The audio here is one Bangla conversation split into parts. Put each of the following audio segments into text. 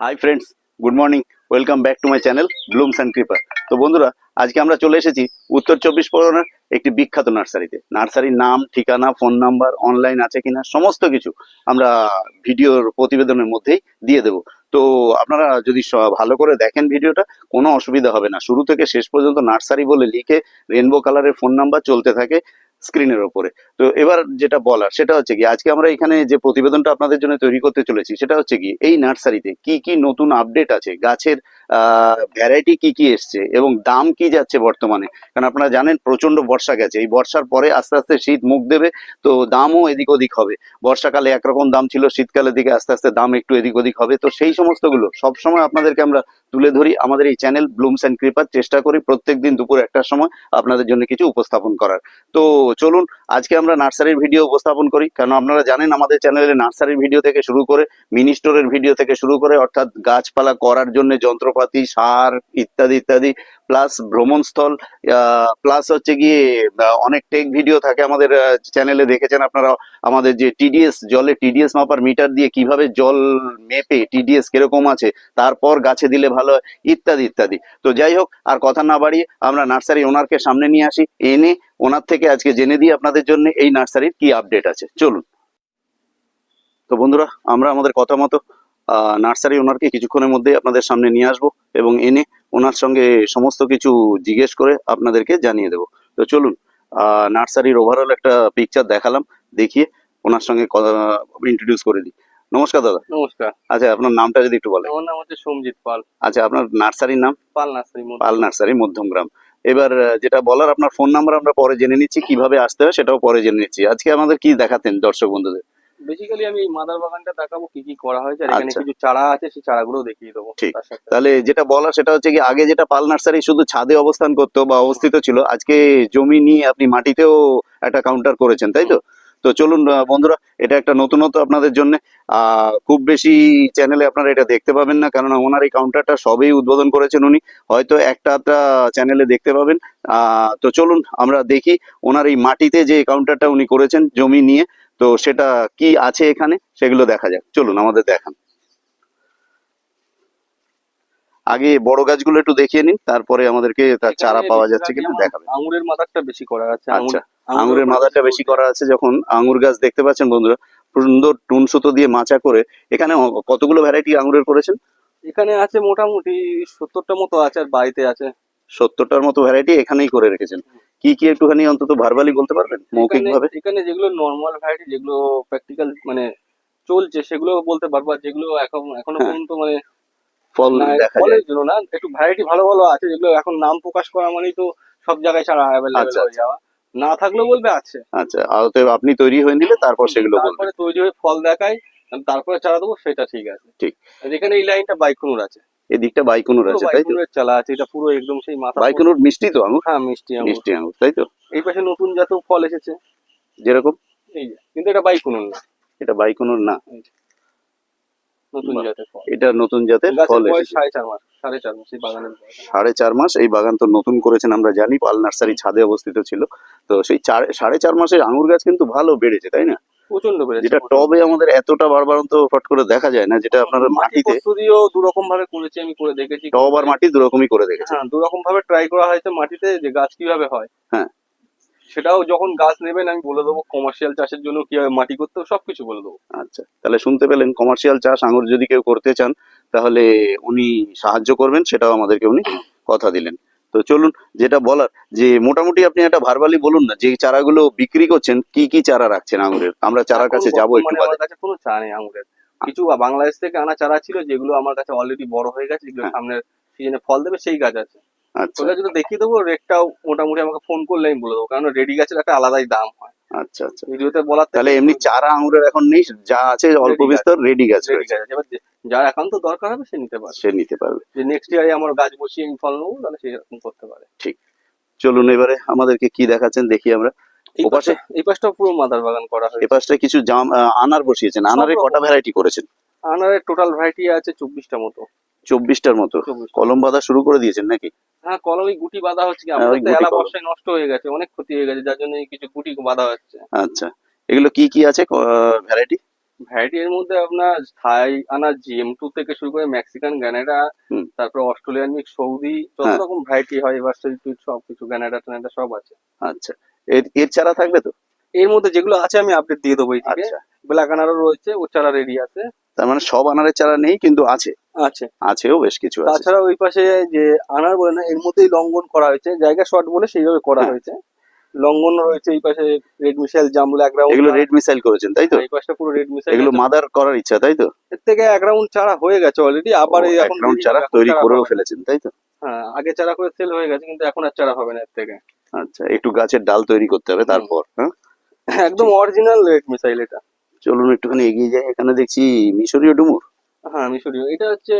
Hi friends good morning welcome back to my channel blooms and creeper তো বন্ধুরা, আজকে আমরা চলে এসেছি উত্তর চব্বিশ পরগনার একটি বিখ্যাত নার্সারিতে। নার্সারির নাম, ঠিকানা, ফোন নাম্বার অনলাইন আছে কিনা, সমস্ত কিছু আমরা ভিডিওর প্রতিবেদনের মধ্যেই দিয়ে দেব। তো আপনারা যদি ভালো করে দেখেন ভিডিওটা, কোনো অসুবিধা হবে না। শুরু থেকে শেষ পর্যন্ত নার্সারি বলে লিখে রেনবো কালারের ফোন নাম্বার চলতে থাকে। স্ক্রিনের ওপরে তো এবার যেটা বলার, সেটা হচ্ছে কি, আজকে আমরা এখানে যে প্রতিবেদনটা আপনাদের জন্য তৈরি করতে চলেছি, সেটা হচ্ছে কি, এই নার্সারিতে কি কি নতুন আপডেট আছে? গাছের ভ্যারাইটি কি কি এসছে এবং দাম কি যাচ্ছে বর্তমানে? কারণ আপনারা জানেন প্রচণ্ড বর্ষা গেছে, এই বর্ষার পরে আস্তে আস্তে শীত মুখ দেবে, তো দামও এদিক ওদিক হবে। বর্ষাকালে একরকম দাম ছিল, শীতকালের দিকে আস্তে আস্তে দাম একটু এদিক ওদিক হবে, তো সেই সমস্তগুলো সবসময় আপনাদেরকে আমরা তুলে ধরি আমাদের এই চ্যানেল ব্লুমস অ্যান্ড ক্রিপার চেষ্টা করি প্রত্যেকদিন দুপুর একটার সময় আপনাদের জন্য কিছু উপস্থাপন করার। তো চলুন, আজকে আমরা নার্সারির ভিডিও উপস্থাপন করি। কারণ আপনারা জানেন, আমাদের চ্যানেলে নার্সারির ভিডিও থেকে শুরু করে, মিনি স্টোরের ভিডিও থেকে শুরু করে, অর্থাৎ গাছপালা করার জন্য যন্ত্রপাতি, সার ইত্যাদি ইত্যাদি প্লাস ভ্রমণস্থল প্লাস হচ্ছে গিয়ে অনেক টেক ভিডিও থাকে আমাদের চ্যানেলে দেখেছেন আপনারা, আমাদের যে টিডিএস জলে টিডিএস মাপার মিটার দিয়ে কীভাবে জল মেপে টিডিএস কীরকম আছে, তারপর গাছে দিলে ভালো ইত্যাদি ইত্যাদি। তো যাই হোক, আর কথা না বাড়িয়ে আমরা নার্সারি ওনারকে সামনে নিয়ে আসি, এনে ওনার থেকে আজকে জেনে দিই আপনাদের জন্য এই নার্সারির কি আপডেট আছে। চলুন। তো বন্ধুরা, আমরা আমাদের কথা মতো নার্সারি ওনারকে কিছুক্ষণের মধ্যে আপনাদের সামনে নিয়ে আসব এবং এনে ওনার সঙ্গে সমস্ত কিছু জিজ্ঞেস করে আপনাদেরকে জানিয়ে দেবো। তো চলুন নার্সারির ওভারঅল একটা পিকচার দেখালাম দেখিয়ে ওনার সঙ্গে ইন্ট্রোডিউস করে দিই। নমস্কার দাদা। নমস্কার। আচ্ছা আপনার নামটা যদি একটু বলেন। আমার নাম হচ্ছে সোমজিৎ পাল। আচ্ছা আপনার নার্সারির নাম? Pal nursery Pal nursery Madhyamgram. এবার যেটা বলার আপনার ফোন নাম্বার আমরা পরে জেনে নিচ্ছি কীভাবে আসতে হয় সেটাও পরে জেনে নিচ্ছি। আজকে আমাদের কি দেখাতেন দর্শক বন্ধুদের? বেসিক্যালি আমি মাদার বাগানটা দেখাবো কি কি করা হয়েছে আর এখানে আচ্ছা। কিছু চারা আছে সেই চারাগুলো দেখিয়ে দেবো। ঠিক। তাহলে যেটা বলা সেটা হচ্ছে কি আগে যেটা পাল নার্সারি শুধু ছাদে অবস্থান করতো বা অবস্থিত ছিল আজকে জমি নিয়ে আপনি মাটিতেও একটা কাউন্টার করেছেন তাই তো? তো চলুন বন্ধুরা এটা একটা নতুনত্ব আপনাদের জন্য। খুব বেশি চ্যানেলে আপনারা এটা দেখতে পাবেন না কারণ ওনার এই কাউন্টারটা সবেই উদ্বোধন করেছেন উনি। হয়তো একটা একটা চ্যানেলে দেখতে পাবেন। আহ তো চলুন আমরা দেখি ওনার এই মাটিতে যে কাউন্টারটা উনি করেছেন জমি নিয়ে তো সেটা কি আছে এখানে সেগুলো দেখা যাক। চলুন আমাদের দেখান। আগে বড় গাছগুলো একটু দেখিয়ে নিন তারপরে আমাদেরকে তার চারা পাওয়া যাচ্ছে কিনা দেখাবেন আঙুরের মাদারটা বেশি করা আছে আচ্ছা আঙুরের মাদারটা বেশি করা আছে যখন আঙুর গাছ দেখতে পাচ্ছেন বন্ধুরা সুন্দর টুন সুতো দিয়ে মাচা করে এখানে কতগুলো ভ্যারাইটি আঙুরের করেছেন? এখানে আছে মোটামুটি সত্তরটা মতো আছে আর বাড়িতে আছে। সত্তরটার মতো ভ্যারাইটি এখানেই করে রেখেছেন। কি কি একটুখানি অন্তত ভার্বালি বলতে পারবেন? মৌখিক ভাবে এখানে যেগুলো নর্মাল ভ্যারাইটি যেগুলো প্র্যাকটিক্যাল মানে চলছে সেগুলো বলতে পারব। যেগুলো এখন এখনও হ্যাঁ। পর্যন্ত মানে ফল দেখা যায়। জন্য না একটু ভ্যারাইটি ভালো ভালো আছে যেগুলো এখন নাম প্রকাশ করা মানেই তো সব জায়গায় ছাড়া অ্যাভেলেবেল আচ্ছা, হয়ে যাওয়া। না থাকলেও বলবে আছে। আচ্ছা অতএব আপনি তৈরি হয়ে নিলে তারপর সেগুলো তারপরে তৈরি হয়ে ফল দেখায় তারপরে চারা দেবো সেটা ঠিক আছে। ঠিক। এখানে এই লাইনটা বাইকুনুর আছে। এদিকটা বাইকুনুর আছে তাই তো? চালা আছে এটা পুরো একদম সেই মাথা বাইকুনুর মিষ্টি তো আঙুর হ্যাঁ মিষ্টি আঙুর মিষ্টি আঙুর তাই তো? এই পাশে নতুন জাতেও ফল এসেছে। যেরকম? এই যে কিন্তু এটা বাইকুনুর না। এটা বাইকুনুর না। নতুন জাতের ফল। এটা নতুন জাতের ফল এসেছে। সাড়ে চার মাস সাড়ে চার মাস এই বাগানের সাড়ে চার মাস এই বাগান তো নতুন করেছেন আমরা জানি পাল নার্সারি ছাদে অবস্থিত ছিল। তো সেই সাড়ে চার মাসের আঙুর গাছ কিন্তু ভালো বেড়েছে তাই না? প্রচণ্ড বেড়েছে যেটা টবে আমাদের এতটা বারবারন্ত ফট করে দেখা যায় না যেটা আপনারা মাটি মাটিতে প্রস্তুতিও দু রকম ভাবে করেছি আমি করে দেখেছি। টব আর মাটি দুরকমই করে দেখেছেন হ্যাঁ দু রকম ভাবে ট্রাই করা হয়েছে মাটিতে যে গাছ কীভাবে হয়। হ্যাঁ। সেটাও যখন গাছ নেবেন আমি বলে দেবো কমার্শিয়াল চাষের জন্য কীভাবে মাটি করতে সবকিছু বলে দেবো। আচ্ছা তাহলে শুনতে পেলেন কমার্শিয়াল চাষ আঙুর যদি কেউ করতে চান তাহলে উনি সাহায্য করবেন সেটাও আমাদেরকে উনি কথা দিলেন। তো চলুন যেটা বলার যে মোটামুটি আপনি একটা ভারবালি বলুন না যে চারাগুলো বিক্রি করছেন কি কি চারা রাখছেন আঙুরের? আমরা চারার কাছে যাব একটু আমার কাছে কোনো চা নেই আঙুরের। কিছু বাংলাদেশ থেকে আনা চারা ছিল যেগুলো আমার কাছে অলরেডি বড় হয়ে গেছে যেগুলো হ্যাঁ। সামনের সিজনে ফল দেবে সেই গাছ আছে। আচ্ছা। যদি দেখিয়ে দেবো রেটটাও মোটামুটি আমাকে ফোন করলে আমি বলে দেবো কারণ রেডি গাছের একটা আলাদাই দাম হয়। আচ্ছা আচ্ছা। ভিডিওতে বলার তাহলে এমনি চারা আঙুরের এখন নেই যা আছে অল্প বিস্তর রেডি গাছ রেডি গাছ। এবার যার একান্ত দরকার হবে সে নিতে পারে সে নিতে পারবে। যে নেক্সট ইয়ারে আমার গাছ বসিয়ে আমি ফল নেব তাহলে সেরকম করতে পারে। ঠিক। চলুন এবারে আমাদেরকে কি দেখাচ্ছেন দেখি আমরা। এই ওপাশে? পাশে এই পাশটা পুরো মাদার বাগান করা হয়েছে। পাশটায় কিছু জাম আনার বসিয়েছেন। আনারে কটা ভ্যারাইটি করেছেন? আনারের টোটাল ভ্যারাইটি আছে চব্বিশটা মতো। চব্বিশটার মতো। কলম বাঁধা শুরু করে দিয়েছেন নাকি? হ্যাঁ কলম ওই গুটি বাঁধা হচ্ছে কি? হ্যাঁ, আমাদের তো এলা বর্ষায় নষ্ট হয়ে গেছে অনেক ক্ষতি হয়ে গেছে যার জন্য কিছু গুটি বাঁধা হচ্ছে। আচ্ছা। এগুলো কি কি আছে ভ্যারাইটি ভ্যারাইটি এর মধ্যে আপনার থাই আনার জিএম টু থেকে শুরু করে মেক্সিকান গ্যানাডা তারপর অস্ট্রেলিয়ান মিক্স সৌদি যত হ্যাঁ। রকম ভ্যারাইটি হয় এবার সেই টুইট সব কিছু গ্যানাডা ট্যানাডা সব আছে। আচ্ছা। এর এর চারা থাকবে তো? এর মধ্যে যেগুলো আছে আমি আপডেট দিয়ে দেবো এই থেকে আচ্ছা। ব্ল্যাক আনারও রয়েছে ও চারা রেডি আছে। তার মানে সব আনারের চারা নেই কিন্তু আছে। আছে। আছেও বেশ কিছু তাছাড়া ওই পাশে যে আনার বলে না এর মধ্যেই লঙ্ঘন করা হয়েছে। জায়গা শর্ট বলে সেইভাবে করা হ্যাঁ। হয়েছে। লঙ্ঘন রয়েছে এই পাশে রেড মিসাইল জাম্বুল এক রাউন্ড এগুলো রেড মিসাইল করেছেন তাই তো? এই পাশটা পুরো রেড মিসাইল এগুলো মাদার করার ইচ্ছা তাই তো? এর থেকে এক রাউন্ড চারা হয়ে গেছে অলরেডি আবার এই এখন চারা তৈরি করেও ফেলেছেন তাই তো? হ্যাঁ আগে চারা করে সেল হয়ে গেছে কিন্তু এখন আর চারা হবে না এর থেকে। আচ্ছা একটু গাছের ডাল তৈরি করতে হবে তারপর হ্যাঁ? একদম অরিজিনাল রেড মিসাইল এটা। চলুন একটুখানি এগিয়ে যাই এখানে দেখছি মিশরীয় ডুমুর। হ্যাঁ মিশরীয় এটা হচ্ছে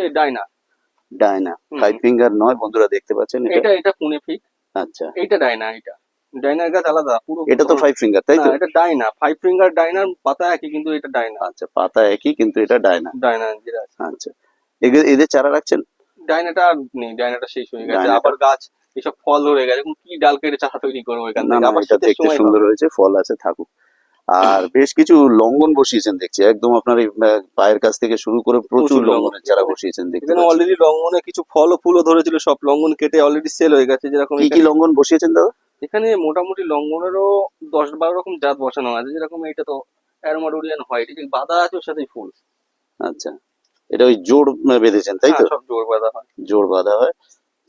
ডাইনা হুম। ফাইভ ফিঙ্গার নয় বন্ধুরা দেখতে পাচ্ছেন এটা। এটা এটা পুনে ফিক আচ্ছা। এটা ডাইনা এটা ডাইনার গাছ আলাদা পুরো এটা তো ফাইভ ফিঙ্গার তাই তো? এটা ডাইনা ফাইভ ফিঙ্গার ডাইনার পাতা একই কিন্তু এটা ডাইনা। আচ্ছা পাতা একই কিন্তু এটা ডায়না ডাইনা যেটা আচ্ছা। এদের চারা রাখছেন? ডাইনাটা আর নেই ডাইনাটা শেষ হয়ে গেছে। আবার গাছ এসব ফল ধরে গেছে। কি ডাল কেটে চারা তৈরি করব এখান থেকে? আবার এটা দেখতে সুন্দর হয়েছে ফল আছে থাকুক। আর বেশ কিছু লঙ্ঘন বসিয়েছেন দেখছি। একদম আপনার এই পায়ের কাছ থেকে শুরু করে প্রচুর প্রচুর লঙ্ঘন। লঙ্ঘনের চারা বসিয়েছেন এখানে অলরেডি লঙ্ঘনে কিছু ফল ও ফুলও ধরেছিল সব লঙ্ঘন কেটে অলরেডি সেল হয়ে গেছে যেরকম কি কি লঙ্ঘন বসিয়েছেন দাদা? এখানে মোটামুটি লঙ্গনেরও দশ বারো রকম জাত বসানো আছে যেরকম এটা তো অ্যারোমাডোরিয়ান হয় এটা বাঁধা আছে ওর সাথে ফুল। আচ্ছা। এটা ওই জোড় বেঁধেছেন তাই তো? জোড় সব জোর বাঁধা হয়। জোড় বাঁধা হয়।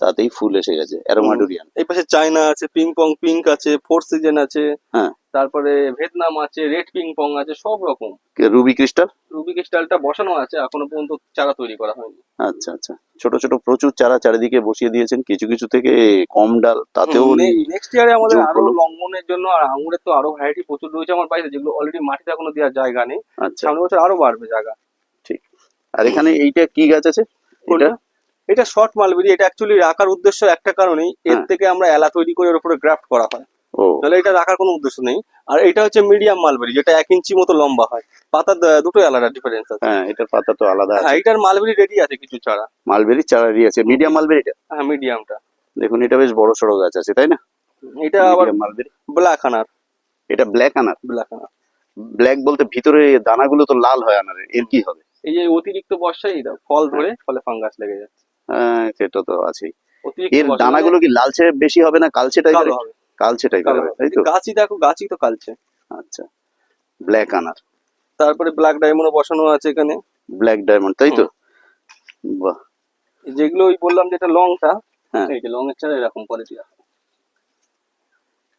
তাতেই ফুল এসে গেছে অ্যারোমাডুরিয়ান এই পাশে চায়না আছে পিং পং পিঙ্ক আছে ফোর সিজন আছে হ্যাঁ। তারপরে ভিয়েতনাম আছে রেড পিং পং আছে সব রকম। Ruby crystal? রুবিক স্টাইলটা বসানো আছে এখনও পর্যন্ত চারা তৈরি করা হয়নি। আচ্ছা আচ্ছা। ছোট ছোট প্রচুর চারা চারিদিকে বসিয়ে দিয়েছেন কিছু কিছু থেকে কম ডাল তাতেও নেক্সট ইয়ারে আমাদের আরও। লঙ্ঘনের জন্য আর আঙুরের তো আরও ভ্যারাইটি প্রচুর রয়েছে আমার বাড়িতে যেগুলো অলরেডি মাটিতে এখনও দেওয়ার জায়গা নেই। আচ্ছা। সামনের বছর আরও বাড়বে জায়গা। ঠিক। আর এখানে এইটা কি গাছ আছে? এটা? এটা শর্ট মালবেরি এটা অ্যাকচুয়ালি রাখার উদ্দেশ্য একটা কারণেই এর হ্যাঁ। থেকে আমরা এলা তৈরি করে এর উপরে গ্রাফট করা হয়। তাহলে এটা রাখার কোনো উদ্দেশ্য নেই। আর এটা হচ্ছে মিডিয়াম মালবেরি যেটা এক ইঞ্চি মতো লম্বা হয়। পাতা দুটো আলাদা ডিফারেন্স আছে। হ্যাঁ এটার পাতা তো আলাদা হ্যাঁ এটার মালবেরি রেডি আছে কিছু ছাড়া মালবেরি চারারই আছে। মিডিয়াম মালবেরিটা হ্যাঁ মিডিয়ামটা দেখুন এটা বেশ বড় সড়ো গাছ আছে তাই না? এটা আবার মালবেরি ব্ল্যাক আনার। এটা ব্ল্যাক আনার? ব্ল্যাক আনার। ব্ল্যাক বলতে ভিতরে দানাগুলো তো লাল হয় আনারের এর কি হবে? এই যে অতিরিক্ত বর্ষায় দাও, ফল ধরে ফলে ফাঙ্গাস লেগে যাচ্ছে। সেটা তো আছেই। অতিরিক্ত এর দানাগুলো কি লালচে বেশি হবে না কালচে টাইপের হবে। কালচে টাইপের হবে। তাই তো? গাছই দেখো গাছই তো কালচে আচ্ছা। ব্ল্যাক আনার। তারপরে ব্ল্যাক ডায়মন্ডও বসানো আছে এখানে। ব্ল্যাক ডায়মন্ড তাই তো? বাহ। যেগুলো ওই বললাম যেটা লংটা হ্যাঁ। এই যে লং এর চারা এরকম কোয়ালিটি আছে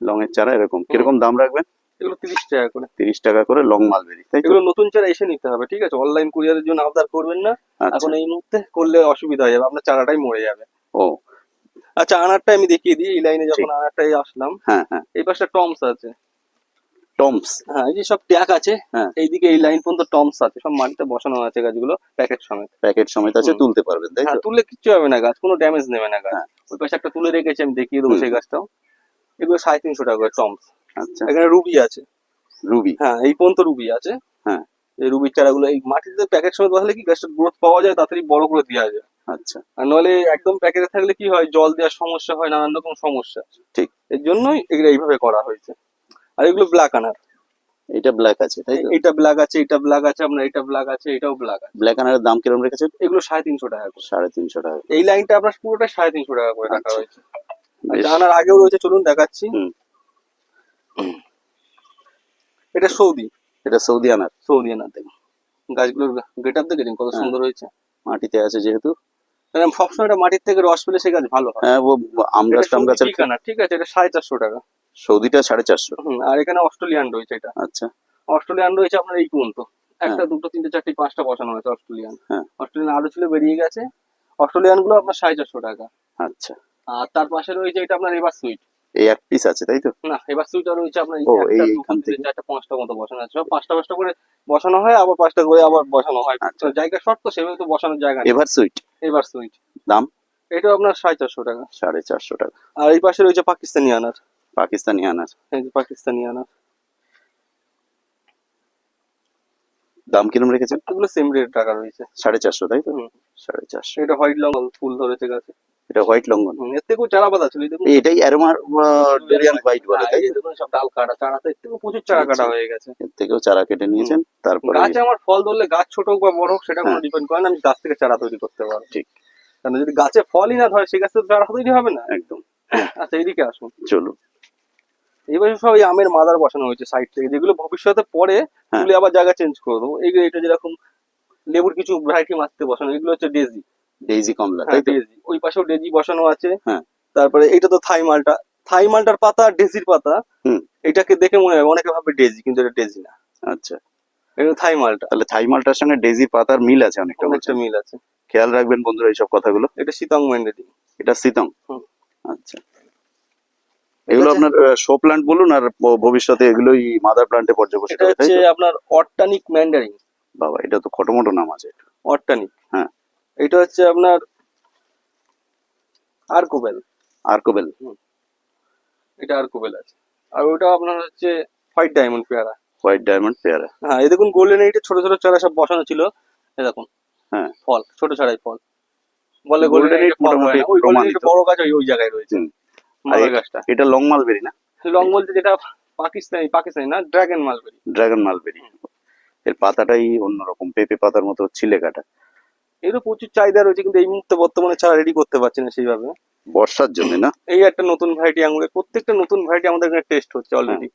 লং এর চারা এরকম। কীরকম দাম রাখবেন? এগুলো তিরিশ টাকা করে। তিরিশ টাকা করে লং মালবেরি তাই এগুলো নতুন চারা এসে নিতে হবে ঠিক আছে? অনলাইন কুরিয়ারের জন্য আবদার করবেন না। আচ্ছা। এখন এই মুহূর্তে করলে অসুবিধা হয়ে যাবে আপনার চারাটাই মরে যাবে। ও। আচ্ছা আনারটা আমি দেখিয়ে দিই এই লাইনে যখন আনারটাই আসলাম হ্যাঁ হ্যাঁ। এই পাশটা টমস আছে। টমস হ্যাঁ এই যে সব ট্যাগ আছে হ্যাঁ। এইদিকে এই লাইন পর্যন্ত টমস আছে সব মাটিতে বসানো আছে গাছগুলো প্যাকেট সমেত। প্যাকেট সমেত আছে তুলতে পারবেন তাই হ্যাঁ তুললে কিচ্ছু হবে না গাছ কোনো ড্যামেজ নেবে না গাছ। হ্যাঁ। ওই পাশে একটা তুলে রেখেছি আমি দেখিয়ে দেবো সেই গাছটাও। এগুলো সাড়ে তিনশো টাকা করে টমস আচ্ছা। এখানে রুবি আছে। রুবি? হ্যাঁ এই পর্যন্ত রুবি আছে। হ্যাঁ। এই রুবির চারাগুলো এই মাটিতে প্যাকেট সমেত বসালে কি গাছটার গ্রোথ পাওয়া যায়? তাড়াতাড়ি বড় করে দেওয়া যায়। আচ্ছা। আর নইলে একদম প্যাকেটে থাকলে কি হয়? জল দেওয়ার সমস্যা হয় নানান রকম সমস্যা। ঠিক। এর জন্যই এগুলো এইভাবে করা হয়েছে। আর এগুলো ব্ল্যাক আনার। এটা ব্ল্যাক আছে তাই তো? এটা ব্ল্যাক আছে এটা ব্ল্যাক আছে আপনার এটা ব্ল্যাক আছে এটাও ব্ল্যাক আছে। ব্ল্যাক আনারের দাম কীরকম রেখেছেন এগুলো সাড়ে তিনশো টাকা করে। সাড়ে তিনশো টাকা এই লাইনটা আপনার পুরোটা সাড়ে তিনশো টাকা করে রাখা আচ্ছা। হয়েছে। আনার আগেও রয়েছে চলুন দেখাচ্ছি। হুম। এটা সৌদি। এটা সৌদি আনার। সৌদি আনার দেখুন গাছগুলোর গেট আপ দেখেছেন কত হ্যাঁ। সুন্দর হয়েছে? মাটিতে আছে যেহেতু। সবসময় এটা মাটির থেকে রস পেলে সেই গাছ ভালো হয়। হ্যাঁ ও আম গাছ টাম গাছের ঠিক আছে এটা সাড়ে চারশো টাকা। সৌদিটা সাড়ে চারশো। আর এখানে অস্ট্রেলিয়ান রয়েছে এটা। আচ্ছা। অস্ট্রেলিয়ান রয়েছে আপনার এই পর্যন্ত। একটা দুটো তিনটে চারটে পাঁচটা বসানো হয়েছে অস্ট্রেলিয়ান। হ্যাঁ। অস্ট্রেলিয়ান আরও ছিল বেরিয়ে গেছে। অস্ট্রেলিয়ানগুলো আপনার সাড়ে চারশো টাকা। আচ্ছা। আর তার পাশে রয়েছে এটা আপনার এবার সুইট। এই এক পিস আছে তাই তো? না এবার আর রয়েছে আপনার ও, এই তিনটে, থেকে। চারটে পাঁচটা মতো বসানো আছে। সব পাঁচটা পাঁচটা করে বসানো হয় আবার পাঁচটা করে আবার বসানো হয়। আচ্ছা। জায়গা শর্ট তো সেভাবে তো বসানোর জায়গা এভার সুইট এবার সুইট দাম? এটা আপনার সাড়ে চারশো টাকা। সাড়ে চারশো টাকা। আর এই পাশে রয়েছে পাকিস্তানি আনার। পাকিস্তানি আনার। পাকিস্তানি আনার। দাম কীরকম রেখেছেন? এগুলো সেম রেট টাকা রয়েছে। সাড়ে চারশো তাই তো? সাড়ে চারশো। এটা হোয়াইট লং ফুল ধরেছে গাছে। এটা হোয়াইট লঙ্ঘন। এর থেকেও চারা পাতা ছিল এটাই অ্যারোমার ডোরিয়ান হোয়াইট বলে হ্যাঁ, তাই সব ডাল কাটা চারা তো এর প্রচুর চারা কাটা আচ্ছা। হয়ে গেছে। এর থেকেও চারা কেটে নিয়েছেন তারপরে গাছে আমার ফল ধরলে গাছ ছোট হোক বা বড় হোক সেটা কোনো হ্যাঁ। ডিপেন্ড করে না আমি গাছ থেকে চারা তৈরি করতে পারব। ঠিক। কারণ যদি গাছে ফলই না ধরে সে গাছে তো চারা তৈরি হবে না। একদম। আচ্ছা এইদিকে আসুন। চলুন। এবার সব এই আমের মাদার বসানো হয়েছে সাইড থেকে যেগুলো ভবিষ্যতে পরে হ্যাঁ। তুলে আবার জায়গা চেঞ্জ করে দেবো। এইগুলো এটা যেরকম লেবুর কিছু ভ্যারাইটি মাছতে বসানো এগুলো হচ্ছে ডেজি ডেইজি কমলা হ্যাঁ তাই তো? ওই পাশেও ডেজি বসানো আছে। হ্যাঁ। তারপরে এটা তো থাই মালটা। থাই মালটার পাতা আর ডেজির পাতা হুম। এটাকে দেখে মনে হয় অনেকে ভাবে ডেজি কিন্তু এটা ডেজি না। আচ্ছা। এটা থাই মালটা। তাহলে থাই মালটার সঙ্গে ডেজি পাতার মিল আছে অনেকটা অনেকটা মিল আছে। খেয়াল রাখবেন বন্ধুরা এইসব কথাগুলো। এটা শীতং ম্যান্ডেটি এটা সিতং হুম। আচ্ছা। এগুলো আপনার শো প্লান্ট বলুন আর ভবিষ্যতে এগুলোই মাদার প্লান্টে পর্যবেসিত এটা হচ্ছে আপনার অর্টানিক ম্যান্ডারিন বাবা এটা তো খটোমটো নাম আছে। অর্টানিক হ্যাঁ। এটা হচ্ছে আপনার আর্কোবেল। আর্কোবেল। এটা আর্কোবেল আছে। আর ওটা আপনার হচ্ছে হোয়াইট ডায়মন্ড পেয়ারা। হোয়াইট ডায়মন্ড পেয়ারা। হ্যাঁ এই দেখুন গোল্ডেন এইটে ছোট ছোট চারা সব বসানো ছিল। এই দেখুন। হ্যাঁ। ফল ছোট ফল। বলে গোল্ডেন এইট মোটামুটি। বড় গাছ ওই ওই জায়গায় রয়েছে। গাছটা। এটা লং মালবেরি না? লং বলতে যেটা পাকিস্তানি পাকিস্তানি না ড্রাগন মালবেরি। Dragon mulberry. এর পাতাটাই অন্যরকম পেঁপে পাতার মতো ছিলে কাটা। এরও প্রচুর চাহিদা রয়েছে কিন্তু এই মুহূর্তে বর্তমানে ছাড়া রেডি করতে পারছি না সেইভাবে। বর্ষার জন্য না? এই একটা নতুন ভ্যারাইটি আঙুরের প্রত্যেকটা নতুন ভ্যারাইটি আমাদের এখানে টেস্ট হচ্ছে অলরেডি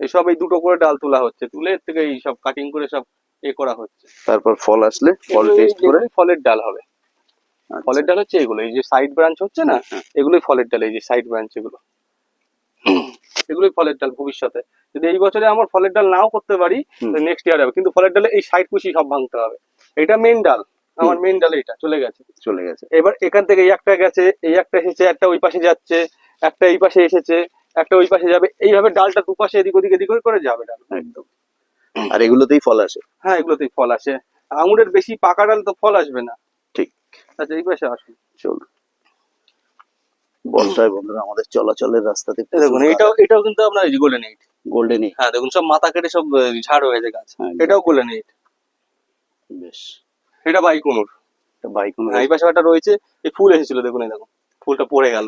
এইসব এই দুটো করে ডাল তোলা হচ্ছে তুলে এর থেকে এই সব কাটিং করে সব এ করা হচ্ছে। তারপর ফল আসলে ফল টেস্ট করে? ফলের ডাল হবে। আচ্ছা। ফলের ডাল হচ্ছে এগুলো এই যে সাইড ব্রাঞ্চ হচ্ছে না হ্যাঁ। এগুলোই ফলের ডাল এই যে সাইড ব্রাঞ্চ এগুলো। এগুলোই ফলের ডাল ভবিষ্যতে। যদি এই বছরে আমার ফলের ডাল নাও করতে পারি নেক্সট ইয়ার হবে কিন্তু ফলের ডালে এই সাইড কুশি সব ভাঙতে হবে। এটা মেন ডাল। আমার মেন ডাল এটা চলে গেছে। চলে গেছে। এবার এখান থেকে এই একটা গেছে এই একটা এসেছে একটা ওই পাশে যাচ্ছে একটা এই পাশে এসেছে একটা ওই পাশে যাবে। এইভাবে ডালটা দুপাশে এদিক ওদিক এদিক করে করে যাবে ডাল। একদম। আর এগুলোতেই ফল আসে। হ্যাঁ এগুলোতেই ফল আসে। আঙুরের বেশি পাকা ডাল তো ফল আসবে না। ঠিক। আচ্ছা এই পাশে আসুন। চল বর্ষায় বন্ধুরা আমাদের চলাচলের রাস্তাতে দেখুন এটাও এটাও কিন্তু আপনার গোল্ডেন এইট গোল্ডেন হ্যাঁ দেখুন সব মাথা কেটে সব ঝাড় হয়েছে গাছ। হ্যাঁ, এটাও গোল্ডেন এইট বেশ। এটা বাইকুনুর। বাইক হ্যাঁ এই পাশে একটা রয়েছে এই ফুল এসেছিল দেখুন এই দেখুন ফুলটা পড়ে গেল।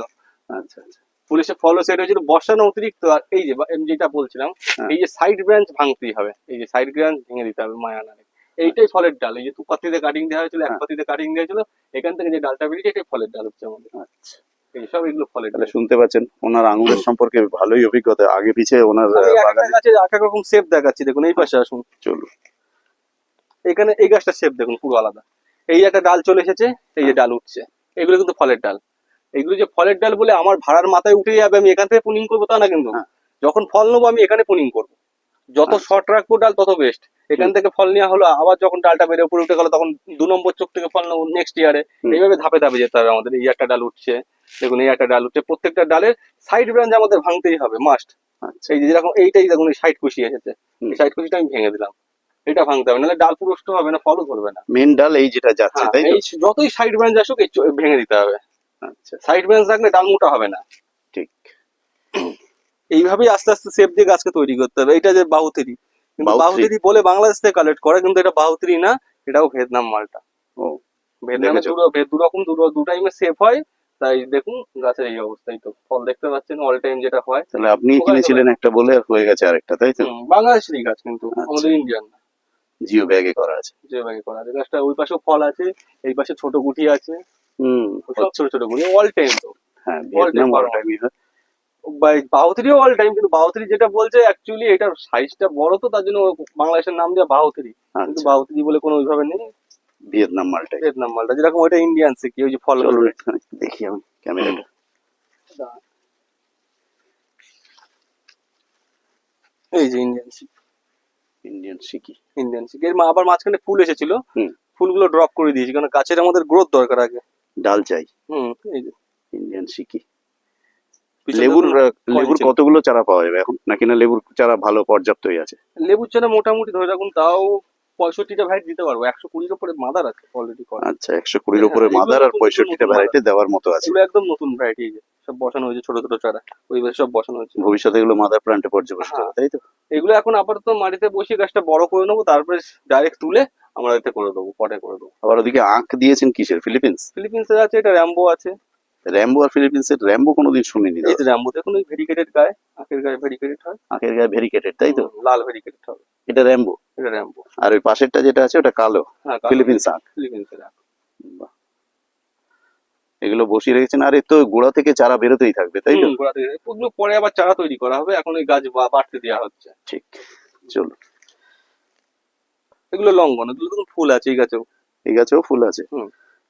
আচ্ছা আচ্ছা। ফুল এসে ফল সেট হয়েছিল বর্ষানো অতিরিক্ত আর এই যে আমি যেটা বলছিলাম হ্যাঁ। এই যে সাইড ব্রাঞ্চ ভাঙতেই হবে এই যে সাইড ব্রাঞ্চ ভেঙে দিতে হবে মায়া নারে এইটাই ফলের ডাল এই যে দু পাতিতে কাটিং দেওয়া হয়েছিল এক হ্যাঁ। পাতিতে কাটিং দেওয়া হয়েছিল এখান থেকে যে ডালটা বেরিয়েছে এটাই ফলের ডাল হচ্ছে আমাদের। আচ্ছা। এইসব এগুলো ফলের ডাল। শুনতে পাচ্ছেন ওনার আঙুরের সম্পর্কে ভালোই অভিজ্ঞতা আগে পিছে ওনার এক এক রকম শেপ দেখাচ্ছি দেখুন এই পাশে আসুন। চলুন। এখানে এই গাছটা শেপ দেখুন পুরো আলাদা। এই একটা ডাল চলে এসেছে এই যে ডাল উঠছে। এগুলো কিন্তু ফলের ডাল। এগুলো যে ফলের ডাল বলে আমার ভাড়ার মাথায় উঠে যাবে আমি এখান থেকে পুনিং করব তা না কিন্তু। হ্যাঁ। যখন ফল নেব আমি এখানে পুনিং করব। যত আচ্ছা। শর্ট রাখব ডাল তত বেস্ট এখান থেকে ফল নেওয়া হলো আবার যখন ডালটা বেড়ে উপরে উঠে গেল তখন দু নম্বর চোখ থেকে ফল নেব নেক্সট ইয়ারে। এইভাবে ধাপে ধাপে যেতে হবে আমাদের। এই একটা ডাল উঠছে দেখুন এই একটা ডাল উঠছে। প্রত্যেকটা ডালের সাইড ব্রাঞ্চ আমাদের ভাঙতেই হবে মাস্ট আচ্ছা। এই যে যেরকম এইটাই দেখুন এই সাইড কুশি এসেছে। সাইড কুশিটা আমি ভেঙে দিলাম। এটা ভাঙতে হবে নাহলে ডাল পুরষ্ট হবে না ফলও ধরবে না। মেন ডাল এই যেটা যাচ্ছে হ্যাঁ, তাই তো? যতই সাইড ব্রাঞ্চ আসুক এই ভেঙে দিতে হবে। আচ্ছা। সাইড ব্রাঞ্চ রাখলে ডাল মোটা হবে না। ঠিক। এইভাবেই আস্তে আস্তে শেপ দিয়ে গাছকে তৈরি করতে হবে। এটা যে বাহুতেরি। কিন্তু বাহুতেরি। বলে বাংলাদেশ থেকে কালেক্ট করে কিন্তু এটা বাহুতেরি না এটাও ভিয়েতনাম মালটা। ও ভিয়েতনামে দেখেছ? দুটো ভে- দু রকম দু দু টাইমে সেফ হয়। তাই দেখুন গাছের এই অবস্থাই তো ফল দেখতে পাচ্ছেন অল টাইম যেটা হয়। তাহলে আপনি কিনেছিলেন একটা বলে হয়ে গেছে আরেকটা তাই তো? বাংলাদেশেরই গাছ কিন্তু আচ্ছা। আমাদের ইন্ডিয়ান না। জিও ব্যাগে করা আছে। জিও ব্যাগে করা আছে। গাছটা ওই পাশেও ফল আছে এই পাশে ছোট গুটি আছে। হুম সব ছোট ছোট গুটি অল টাইম তো। হ্যাঁ অল টাইমই হয়। বাহুতিরিও অল টাইম কিন্তু বাহুতিরি যেটা বলছে অ্যাকচুয়ালি এটার সাইজটা বড় তো তার জন্য বাংলাদেশের নাম দেওয়া বাহুতিরি কিন্তু আচ্ছা বাহুতিরি বলে কোনো ওইভাবে নেই। ভিয়েতনাম মালটাই ভিয়েতনাম মালটা যেরকম ওইটা ইন্ডিয়ান সিকি ওই যে ফল দেখি আমি ক্যামেরাটা। এই যে ইন্ডিয়ান সিক ইন্ডিয়ান শিকি ইন্ডিয়ান এর মা- আবার মাঝখানে ফুল এসেছিল। ফুলগুলো ড্রপ করে দিয়েছি কারণ গাছের আমাদের গ্রোথ দরকার আগে। ডাল চাই। হুম ইন্ডিয়ান সিকি। লেবুর লেবুর কতগুলো চারা পাওয়া যাবে এখন? নাকি না লেবুর চারা ভালো পর্যাপ্তই আছে? লেবুর চারা মোটামুটি ধরে রাখুন তাও পঁয়ষট্টিটা ভ্যারাইটি দিতে পারব। একশো কুড়ির উপরে মাদার আছে অলরেডি আচ্ছা একশো কুড়ির হ্যাঁ, উপরে মাদার আর পঁয়ষট্টিটা ভ্যারাইটি দেওয়ার মতো আছে। এগুলো একদম নতুন ভ্যারাইটি সব বসানো হয়েছে ছোট ছোট চারা। ওই সব বসানো হয়েছে। ভবিষ্যতে এগুলো মাদার প্লান্টে পর্যবেসিত হ্যাঁ। হবে তাই তো? এগুলো এখন আপাতত মাটিতে বসিয়ে গাছটা বড় করে নেব তারপরে ডাইরেক্ট তুলে আমরা এতে করে দেবো পটে করে দেবো। আবার ওদিকে আঁক দিয়েছেন কিসের? ফিলিপিন্স? ফিলিপিন্সের আছে এটা র্যাম্বো আছে। র্যাম্বো আর ফিলিপিন্সের র্যাম্বো কোনোদিন শুনিনি। এই যে র্যাম্বো দেখুন ওই ভেরিকেটেড গায়ে আখের গায়ে ভেরিকেটেড হয়? আঁকের গায়ে ভেরিকেটেড তাই তো? লাল ভেরিকেটেড হবে। এটা র্যাম্বো এটা র্যাম্বো আর ওই পাশেরটা যেটা আছে ওটা কালো। ফিলিপিন্স আঁক ফিলিপিন্সের আখ। এগুলো বসিয়ে রেখেছেন। আর তো গোড়া থেকে চারা বেরোতেই থাকবে তাই তো? গোড়া থেকে। ওগুলো পরে আবার চারা তৈরি করা হবে। এখন ওই গাছ বাড়তে দেওয়া হচ্ছে। ঠিক। চলো এগুলো লঙ্ঘন এগুলো ফুল আছে এই গাছেও। এই গাছেও ফুল আছে।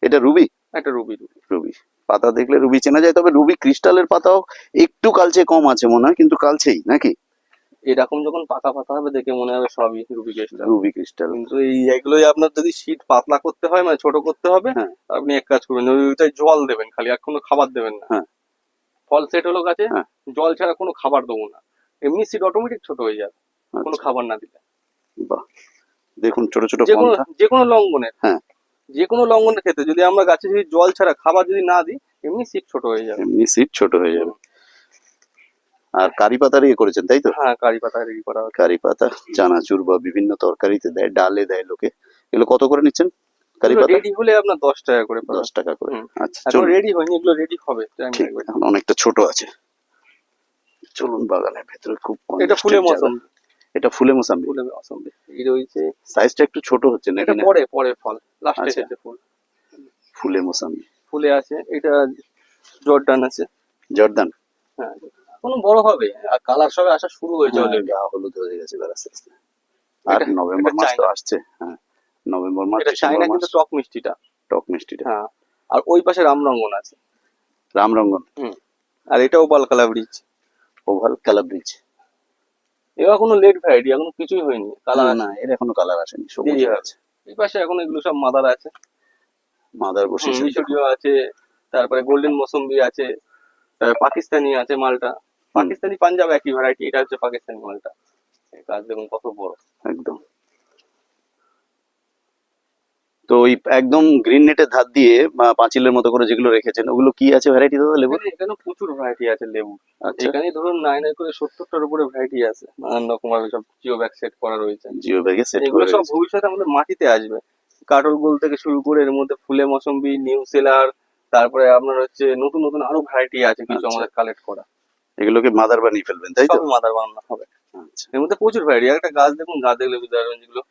এটা রুবি? একটা রুবি রুবি। রুবি। পাতা দেখলে রুবি চেনা যায় তবে রুবি ক্রিস্টালের পাতাও একটু কালচে কম আছে মনে হয় কিন্তু কালচেই নাকি? এরকম যখন পাতা পাতা হবে দেখে মনে হবে সবই রুবি গাছটা রুবি ক্রিস্টাল। কিন্তু এই এগুলোই আপনার যদি শীত পাতলা করতে হয় মানে ছোট করতে হবে হ্যাঁ। আপনি এক কাজ করবেন ওইটাই জল দেবেন খালি আর কোনো খাবার দেবেন না। হ্যাঁ। ফল সেট হলো গাছে হ্যাঁ। জল ছাড়া কোনো খাবার দেবো না। এমনি সিড অটোমেটিক ছোট হয়ে যাবে কোনো আচ্ছা, খাবার না দিলে। বাহ। দেখুন ছোট ছোট যে কোনো পন্থা। যে কোনো লঙ্ঘনের। হ্যাঁ। যে কোনো লঙ্ঘনের ক্ষেত্রে যদি আমরা গাছে যদি জল ছাড়া খাবার যদি না দিই এমনি সিড ছোট হয়ে যাবে। এমনি সিট ছোট হয়ে যাবে। আর কারি পাতার ইয়ে করেছেন তাই তো? হ্যাঁ কারি পাতা রেডি করা হচ্ছে। কারি পাতা চানাচুর বা বিভিন্ন তরকারিতে দেয় ডালে দেয় লোকে। এগুলো কত করে নিচ্ছেন কারি পাতা? রেডি হলে আপনার দশ টাকা করে দশ টাকা করে। আচ্ছা রেডি হয়নি এগুলো রেডি হবে। অনেকটা ছোট আছে। চলুন বাগানের ভেতরে খুব এটা congested ফুলে জায়গা। মৌসুম এটা ফুলে মোসাম্বি। ফুলে মৌসুম এই রয়েছে সাইজটা একটু ছোট হচ্ছে না এটা পরে পরে ফল। লাস্টে আচ্ছা। এসেছে ফুল। ফুলে মোসাম্বি। ফুলে আছে। এটা জর্ডান আছে। জর্দান। হ্যাঁ। কোনো বড় হবে। আর কালার সবে আসা শুরু হয়েছে হ্যাঁ, অলরেডি হলুদ হয়ে গেছে এবার আস্তে আস্তে। আর নভেম্বর মাস তো আসছে। হ্যাঁ নভেম্বর মাস এটা চাইনা কিন্তু টক মিষ্টিটা। টক মিষ্টিটা। হ্যাঁ। আর ওই পাশে রামরঙ্গন আছে। রামরঙ্গন হুম। আর এটাও বালকালা ব্রিজ। ওভাল কালার এবার কোনো লেট ভ্যারাইটি এখনও কিছুই হয়নি কালার না এর এখনও কালার আসেনি সবুজ আছে এই পাশে এখন এগুলো সব মাদার আছে। মাদার বসেছে মিশরীয় আছে তারপরে গোল্ডেন মৌসুম্বি আছে তারপরে পাকিস্তানি আছে মালটা। পাকিস্তানি পাঞ্জাব একই ভ্যারাইটি এটা হচ্ছে পাকিস্তানি মালটা। গাছ দেখুন কত বড়। একদম। তো ওই একদম গ্রিন নেটের ধার দিয়ে পাঁচিলের মতো করে যেগুলো রেখেছেন ওগুলো কি আছে ভ্যারাইটি দাদা লেবু এখানে- প্রচুর ভ্যারাইটি আছে লেবু। আচ্ছা। এখানে ধরুন নাই নাই করে সত্তরটার উপরে ভ্যারাইটি আছে। নানান রকম ভাবে সব জিও ব্যাগ সেট করা রয়েছে। জিও ব্যাগে সেট এগুলো সব ভবিষ্যতে আমাদের মাটিতে আসবে। কাটল গোল থেকে শুরু করে এর মধ্যে ফুলে মৌসুম্বি নিউ সেলার তারপরে আপনার হচ্ছে নতুন নতুন আরও ভ্যারাইটি আছে কিছু আচ্ছা। আমাদের কালেক্ট করা। এগুলোকে মাদার বানিয়ে ফেলবেন তাই তো? সব মাদার বানানো হবে। আচ্ছা। এর মধ্যে প্রচুর ভ্যারাইটি একটা গাছ দেখুন গাছ দেখলে বুঝতে পারবেন যেগুলো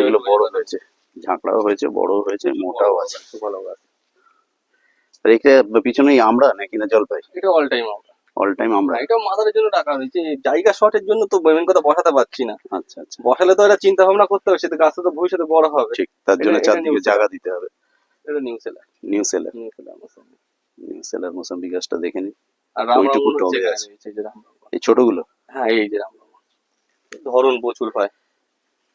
এগুলো বড়? হয়েছে। ঝাঁকড়াও হয়েছে বড় হয়েছে মোটাও আছে ভালো গাছ আর একে পিছনেই আমরা নাকি না জলপাই? এটা অল টাইম আমরা। অল টাইম আমরা। এটাও মাদারের জন্য রাখা হয়েছে জায়গা শর্টের জন্য তো মেন কথা বসাতে পারছি না। আচ্ছা আচ্ছা। বসালে তো এটা চিন্তা ভাবনা করতে হবে সেটা গাছটা তো ভবিষ্যতে বড় হবে। ঠিক তার জন্য এটা- এটা চারদিকে জায়গা দিতে হবে। এটা new seller new seller new seller মৌসুমি নিউ সেলার মোসাম্বি গাছটা দেখে নিন আর ওইটুকু টবে আছে। এই ছোটগুলো? হ্যাঁ এই যে রামরঙ্গন ধরন প্রচুর হয়।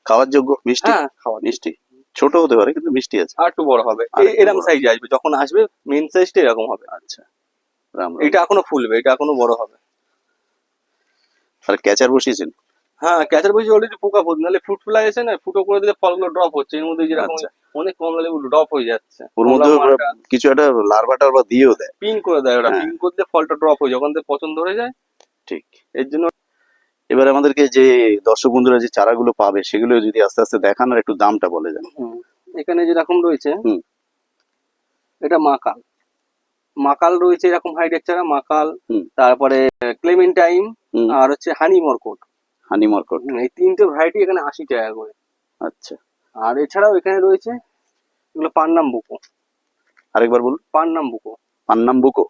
খাওয়ার যোগ্য? মিষ্টি? হ্যাঁ খাওয়া মিষ্টি? ছোট হতে পারে কিন্তু মিষ্টি আছে। আর একটু বড় হবে। এরকম। সাইজে আসবে। যখন আসবে মেন সাইজটা এরকম হবে। আচ্ছা। রাম। এটা এখনও ফুলবে এটা এখনও বড় হবে। আর ক্যাচার বসিয়েছেন? হ্যাঁ ক্যাচার বসে অলরেডি পোকা ভর্তি নাহলে ফ্রুট ফ্লাই এসে না ফুটো করে দিলে ফলগুলো ড্রপ হচ্ছে। এর মধ্যে যেরকম আচ্ছা। অনেক কমলা লেবু ড্রপ হয়ে যাচ্ছে। ওর মধ্যে কিছু একটা লার্ভা টার্ভা দিয়েও দেয়। পিন করে দেয় ওটা। পিন করলে ফলটা ড্রপ হয়ে যায়। ওখান থেকে পছন্দ হয়ে যায়। ঠিক। এর জন্য এবার আমাদেরকে যে দর্শক বন্ধুরা যে চারাগুলো পাবে সেগুলো যদি আস্তে আস্তে দেখান আর একটু দামটা বলে যান এখানে যেরকম রয়েছে এটা মাকাল। মাকাল রয়েছে এরকম হাইটের চারা মাকাল তারপরে ক্লেমেন্টাইন হুম। আর হচ্ছে হানি মরকট হানি মার্কট এই তিনটে ভ্যারাইটি এখানে আশি টাকা করে। আচ্ছা। আর এছাড়াও এখানে রয়েছে এগুলো পান্নাম বুকো। আরেকবার বলুন। পান্নাম বুকো। পান্নাম বুকো?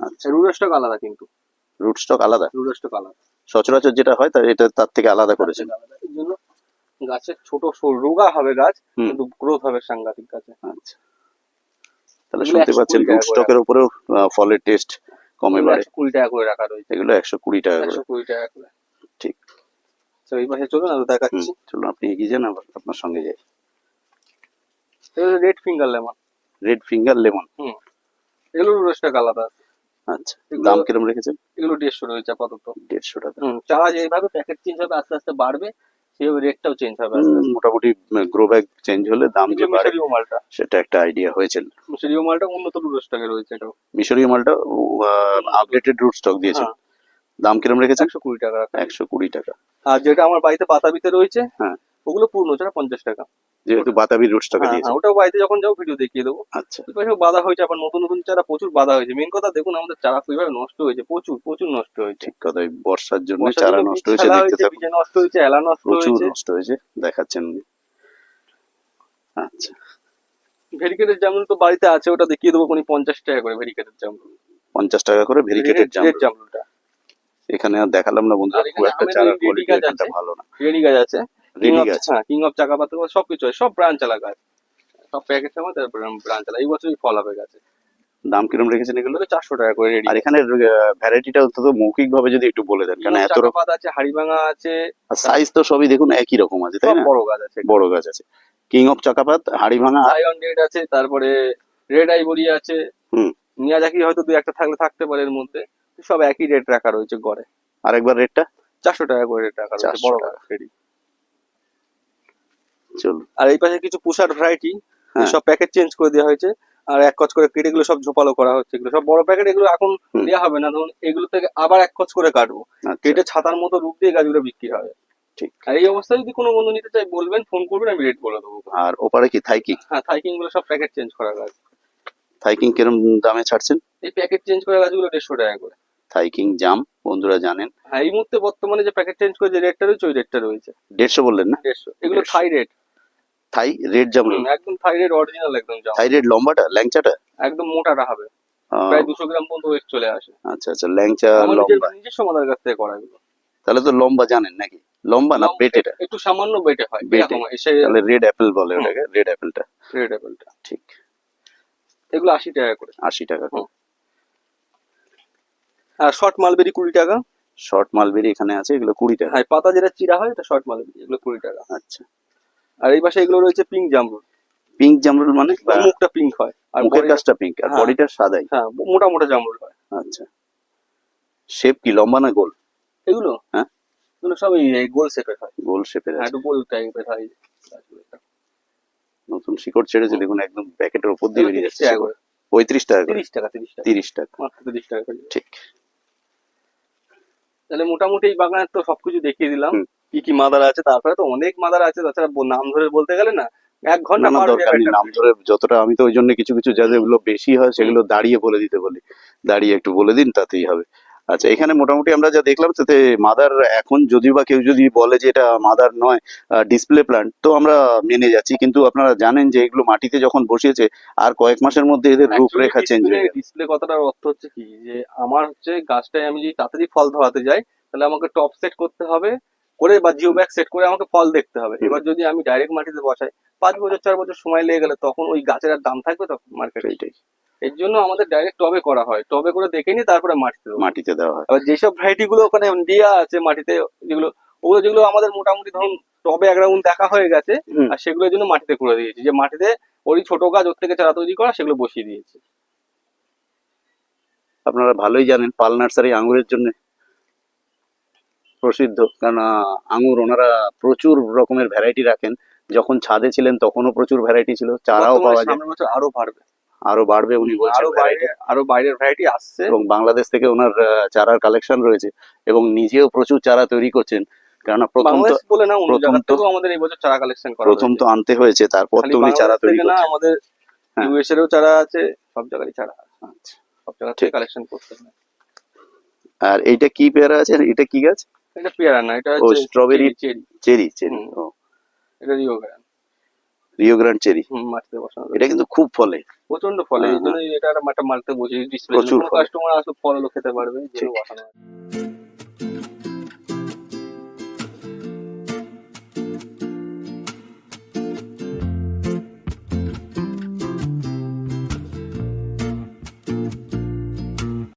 আচ্ছা। রুডস্টক আলাদা কিন্তু। রুট স্টক আলাদা? রুডস্টক আলাদা। সচরাচর যেটা হয় তার এটা তার থেকে আলাদা করেছেন গাছের ছোট রোগা হবে গাছ কিন্তু গ্রোথ হবে সাংঘাতিক গাছে। আচ্ছা। তাহলে শুনতে পাচ্ছেন টাকা রুট উপরেও ফলের টেস্ট কমে বাড়ে। কুড়ি টাকা করে রাখা রয়েছে। এগুলো একশো কুড়ি টাকা করে। কুড়ি টাকা করে। ঠিক। তো এই পাশে চলুন হুম, দেখাচ্ছি। চলুন আপনি এগিয়ে যান আবার আপনার সঙ্গে যাই। Red finger lemon red finger lemon হুম। এগুলো রোস্টটা আলাদা আছে। আচ্ছা দাম কিরম রেখেছেন? এগুলো দেড়শো রয়েছে আপাতত। দেড়শো টাকা। চারা যেভাবে প্যাকেট চেঞ্জ হবে আস্তে আস্তে বাড়বে সেভাবে রেটটাও চেঞ্জ হবে মোটামুটি গ্রো ব্যাগ চেঞ্জ হলে দাম যে বাড়ে মালটা। সেটা একটা আইডিয়া হয়েছিল। মিশরীয় মালটা উন্নত রোস্টাকে রয়েছে এটাও। মিশরীয় মালটা আপডেটেড রুট স্টক দিয়েছে। হ্যাঁ। দাম কিরম রেখেছেন? একশো কুড়ি টাকা একশো কুড়ি টাকা। আর যেটা আমার বাড়িতে পাতাবিতে রয়েছে হ্যাঁ। ওগুলো পুরনো চারা পঞ্চাশ টাকা। যেহেতু বাতাবি রুটস টাকা হ্যাঁ দিয়েছে। হ্যাঁ ওটাও বাড়িতে যখন যাও ভিডিও দেখিয়ে দেবো। আচ্ছা। বাধা হয়েছে আবার নতুন নতুন চারা প্রচুর বাধা হয়েছে। মেন কথা দেখুন আমাদের চারা কীভাবে নষ্ট হয়েছে প্রচুর প্রচুর নষ্ট হয়েছে। ঠিক কথা বর্ষার জন্য চারা নষ্ট হয়েছে দেখতে থাকুন। নষ্ট হয়েছে এলা নষ্ট প্রচুর হয়েছে। নষ্ট হয়েছে দেখাচ্ছেন আচ্ছা। ভেরিকেটের জামরুল তো বাড়িতে আছে ওটা দেখিয়ে দেবো কোনি পঞ্চাশ টাকা করে ভেরিকেটের জামরুল। পঞ্চাশ টাকা করে ভেরিকেটেড জাম জামরুলটা। এখানে আর দেখালাম না বন্ধুরা আর খুব একটা ওই কোয়ালিটি। ভালো না। রেডি গাছ আছে। কিং অফ হ্যাঁ কিং অফ চাকা পাতা সব কিছু আছে সব ব্রাঞ্চ চালা গাছ। সব প্যাকেট সময় তারপরে ব্রাঞ্চ চালা। এই বছরই ফল হবে গাছে। দাম কিরম রেখেছেন এগুলো? চারশো টাকা করে আর এখানে ভ্যারাইটিটা অন্তত মৌখিক ভাবে যদি একটু বলে দেন কারণ এত আছে হাড়িভাঙা আছে। সাইজ তো সবই দেখুন একই রকম আছে তাই না? বড় গাছ আছে। বড় গাছ আছে। কিং অফ চাকাপাত হাড়িভাঙা আয়ন রেড আছে তারপরে রেড আইবরি আছে। হুম। মিয়াজাকি হয়তো দুই একটা থাকলে থাকতে পারে এর মধ্যে। সব একই রেট রাখা রয়েছে গড়ে। আরেকবার রেটটা চারশো টাকা করে রেট রাখা রয়েছে বড় গাছ চলুন। আর এই পাশে কিছু পুষার ভ্যারাইটি। সব প্যাকেট চেঞ্জ করে দেওয়া হয়েছে। আর এক কচ করে কেটে এগুলো সব ঝোপালো করা হচ্ছে। এগুলো সব বড় প্যাকেট এগুলো এখন দেওয়া হবে না। ধরুন এগুলো থেকে আবার এক কচ করে কাটবো। আচ্ছা। কেটে ছাতার মতো রূপ দিয়ে গাছগুলো বিক্রি হবে। ঠিক। আর এই অবস্থায় যদি কোনো বন্ধু নিতে চাই বলবেন ফোন করবেন আমি রেট বলে দেবো। আর ওপারে কি থাইকিং হ্যাঁ থাইকিংগুলো সব প্যাকেট চেঞ্জ করা গাছ। থাইকিং কিরম দামে ছাড়ছেন? এই প্যাকেট চেঞ্জ করা গাছগুলো দেড়শো টাকা করে। থাইকিং জাম বন্ধুরা জানেন। হ্যাঁ এই মুহূর্তে বর্তমানে যে প্যাকেট চেঞ্জ করে যে রেটটা রয়েছে ওই রেটটা রয়েছে। দেড়শো বললেন না? দেড়শো। এগুলো থাই রেট থাই রেড জামরুল। একদম থাই রেট অরিজিনাল একদম জাম থাই রেড লম্বাটা ল্যাংচাটা? একদম মোটাটা হবে প্রায় দুশো গ্রাম পর্যন্ত ওয়েট চলে আসে। আচ্ছা আচ্ছা ল্যাংচা নিজের লম্বা। নিজস্ব মাদার কাছ থেকে করা এগুলো। তাহলে তো লম্বা জানেন নাকি? লম্বা না বেটেটা একটু সামান্য বেটে হয়। বেটে। তাহলে রেড অ্যাপেল বলে ওটাকে রেড অ্যাপেলটা রেড অ্যাপেলটা ঠিক। এগুলো আশি টাকা করে। আশি টাকা হুম। আর শর্ট মালবেরি কুড়ি টাকা। শর্ট মালবেরি এখানে আছে এগুলো কুড়ি টাকা। হ্যাঁ পাতা যেটা চিরা হয় এটা শর্ট মালবেরি এগুলো কুড়ি টাকা। আচ্ছা। আর এই পাশে এগুলো রয়েছে পিঙ্ক জামরুল। পিঙ্ক জামরুল মানে মুখটা পিঙ্ক হয়। আর মুখের কাজটা পিঙ্ক আর হ্যাঁ। বডিটা সাদাই। হ্যাঁ মোটা মোটা জামরুল হয়। আচ্ছা। শেপ কি লম্বা না গোল? এগুলো? হ্যাঁ। এগুলো সব এই গোল শেপের হয়। গোল শেপের হ্যাঁ একটু গোল টাইপের হয়। নতুন শিকড় ছেড়েছে দেখুন একদম প্যাকেটের উপর দিয়ে বেরিয়ে যাচ্ছে পঁয়ত্রিশ টাকা তিরিশ টাকা তিরিশ টাকা। তিরিশ টাকা। মাত্র তিরিশ টাকা ঠিক। তাহলে মোটামুটি এই বাগানের তো সবকিছু দেখিয়ে দিলাম। কি কি মাদার আছে তারপরে তো অনেক মাদার আছে তাছাড়া নাম ধরে বলতে গেলে না এক ঘণ্টা দরকার নেই। নাম ধরে যতটা আমি তো ওই জন্য কিছু কিছু যা যেগুলো বেশি হয় সেগুলো দাঁড়িয়ে বলে দিতে বলি। দাঁড়িয়ে একটু বলে দিন তাতেই হবে। আচ্ছা এখানে মোটামুটি আমরা যা দেখলাম তাতে মাদার এখন যদি বা কেউ যদি বলে যে এটা মাদার নয় ডিসপ্লে প্ল্যান্ট তো আমরা মেনে যাচ্ছি। কিন্তু আপনারা জানেন যে এগুলো মাটিতে যখন বসিয়েছে আর কয়েক মাসের মধ্যে এদের রূপরেখা চেঞ্জ হয়ে যাবে ডিসপ্লে কথাটার অর্থ হচ্ছে কি? যে আমার হচ্ছে গাছটায় আমি যদি তাড়াতাড়ি ফল ধরাতে যাই তাহলে আমাকে টপ সেট করতে হবে করে বা জিও ব্যাগ সেট করে আমাকে ফল দেখতে হবে। এবার যদি আমি ডাইরেক্ট মাটিতে বসাই পাঁচ বছর চার বছর সময় লেগে গেলে তখন ওই গাছের আর দাম থাকবে তখন মার্কেটে এর জন্য আমাদের ডাইরেক্ট টবে করা হয়। টবে করে দেখে নিই তারপরে মাটিতে মাটিতে দেওয়া হয়। আবার যেসব ভ্যারাইটি গুলো ওখানে দেওয়া আছে মাটিতে যেগুলো ওগুলো যেগুলো আমাদের মোটামুটি ধরুন টবে এক রাউন্ড দেখা হয়ে গেছে আর সেগুলোর জন্য মাটিতে করে দিয়েছি। যে মাটিতে ওই ছোট গাছ ওর থেকে চারা তৈরি করা সেগুলো বসিয়ে দিয়েছি। আপনারা ভালোই জানেন পাল নার্সারি আঙুরের জন্য প্রসিদ্ধ। আহ, আঙুর ওনারা প্রচুর রকমের ভ্যারাইটি রাখেন। যখন ছাদে ছিলেন তখনও প্রচুর ভ্যারাইটি ছিল। চারাও পাওয়া যায়। বছর আরও বাড়বে। আরও বাড়বে উনি বলছেন আরও বাইরে আরও বাইরের ভ্যারাইটি আসছে। এবং বাংলাদেশ থেকে ওনার চারার কালেকশন রয়েছে। এবং নিজেও প্রচুর চারা তৈরি করছেন। কেননা প্রথম তো বলে না অন্য প্রথম তো- আমাদের এই বছর চারা কালেকশন করা প্রথম তো আনতে হয়েছে তারপর তো উনি চারা তৈরি করছেন। আমাদের হ্যাঁ। ইউএস এরও চারা আছে সব জায়গায় চারা আছে। আচ্ছা। সব জায়গা থেকে কালেকশন করতে আর এইটা কি পেয়ারা আছে? এটা কি গাছ? এটা পেয়ারা না এটা হচ্ছে স্ট্রবেরি চেরি চেরি। চেরি ও। এটা রিও গ্রান রিও গ্রান্ড চেরি। মাটিতে বসানো এটা কিন্তু খুব ফলে। প্রচণ্ড ফলে এই হ্যাঁ, জন্য এটা একটা মাটিতে বসে ডিসপ্লে প্রচুর কাস্টমার আসলে ফল হলো খেতে পারবে যেগুলো বসানো।